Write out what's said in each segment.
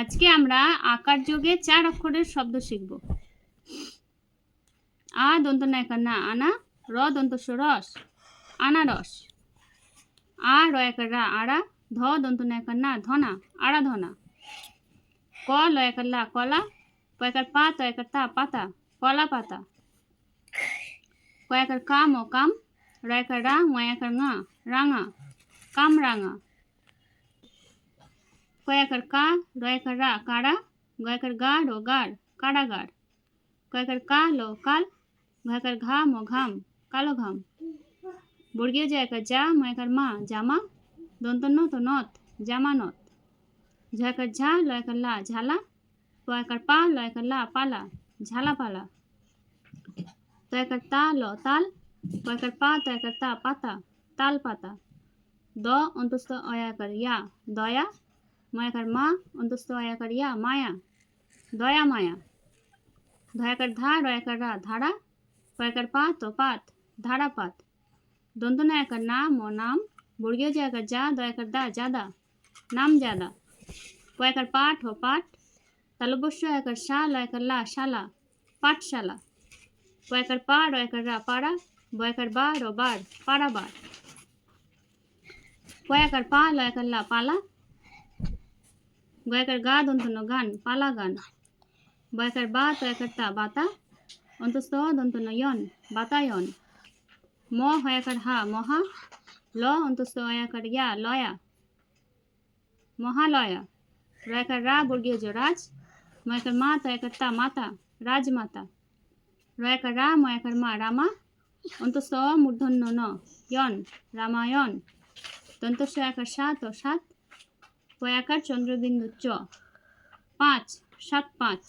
আজকে আমরা আকার যোগে চার অক্ষরের শব্দ শিখব। আ, দন্ত না আনা, র, দন্ত রস। আনারস আ রয়াকার রা আড়া ধ, দন্ত না ধনা আড়া ধনা ক লয়াকার লা কলা পয়কার পা তয়কার তা, পাতা, কলা, পাতা। কয়াকার কাম ও কাম রা ময়াকার ngা রাঙা কাম রাঙা কয়াকার কা রয়াকার রা কাড়া গয়াকার গাঢ় ও গাঢ় কাড়াগাঢ় কয়াকার কাল ও কাল ঘয়াকার ঘাম ও ঘাম কালো ঘাম বর্গীয় জয়াকার যা ময়াকার মা জামা দন্তন্য তো নথ জামা নথ ঝয়াকার ঝা লয়াকার লা ঝালা পয়াকার পা লয়াকার লা পালা ঝালা পালা তয়াকার তা ল তাল পয়াকার পা তয়াকার তা পাতা তাল পাতা দ অন্তস্থ অয়াকার ইয়া দয়া ময়াকার মা অন্তস্থ অয়াকার ইয়া মায়া দয়া মায়া ধয়াকার ধা রয়াকার রা ধারা পয়াকার পাত ও পাত ধারা পাত দন্তনায়াকার নাম ও নাম বর্গীয় জায়গার যা দয়াকার দা জাদা নাম জাদা পয়াকার পাঠ ও পাঠ তালবস্য একার শা লয়াকার লা শালা পাঠশালা পয়াকার পা রয়াকার রা পাড়া বয়াকার বার ও বার পাড়া বার পয়াকার পা লয়াকার লা পালা গয়াকার গা দন্তন গান পালা গান বয়াকার বা তয়াকার তা বাতা অন্তস্থ দন্তন ইয়ন বাতায়ন ম হয়াকার হা মহা ল অন্তস্থ অয়াকার ইয়া লয়া মহালয়া রয়াকার রা বর্গীয় জ রাজ ময়াকার মা তয়াকার তা মাতা রাজমাতা রয়াকার রা ময়াকার মা রামা অন্তস্থ মূর্ধন্য ন ইয়ন রামায়ণ দন্তস্ব একার সাত ও সাত পয়াকার চন্দ্রবিন্দু চ পাঁচ সাত পাঁচ।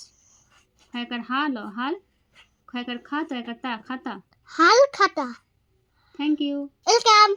হয়াকার হাল ও হাল। খয়াকার খা তয়াকার তা খাতা। হাল খাতা। Thank you welcome